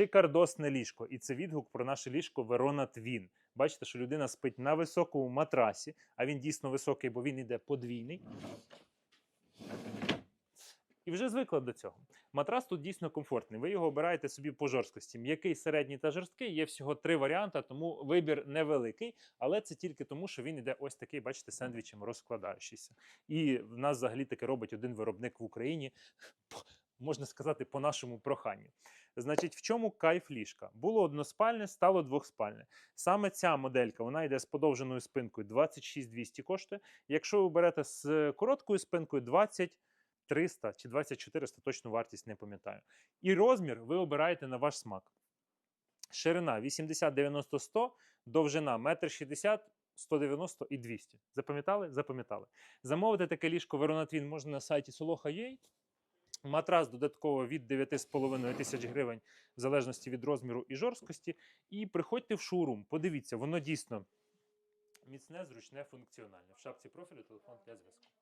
Шикардосне ліжко. І це відгук про наше ліжко Верона Твін. Бачите, що людина спить на високому матрасі, а він дійсно високий, бо він іде подвійний. І вже звикла до цього. Матрас тут дійсно комфортний. Ви його обираєте собі по жорсткості. М'який, середній та жорсткий. Є всього три варіанти, тому вибір невеликий, але це тільки тому, що він іде ось такий, бачите, сендвічем розкладаючийся. І в нас взагалі таке робить один виробник в Україні. Можна сказати, по нашому проханню. Значить, в чому кайф ліжка? Було односпальне, стало двохспальне. Саме ця моделька вона йде з подовженою спинкою 26200 коштує. Якщо ви берете з короткою спинкою 20 300 чи 2400, точну вартість не пам'ятаю. І розмір ви обираєте на ваш смак. Ширина 80, 90, 100, довжина 1,60 м, 190 і 200. Запам'ятали? Запам'ятали. Замовити таке ліжко Veronatwin можна на сайті Soloha.ua. Матрас додатково від 9,5 тисяч гривень, в залежності від розміру і жорсткості. І приходьте в шоурум, подивіться, воно дійсно міцне, зручне, функціональне. В шапці профілю телефон для зв'язку.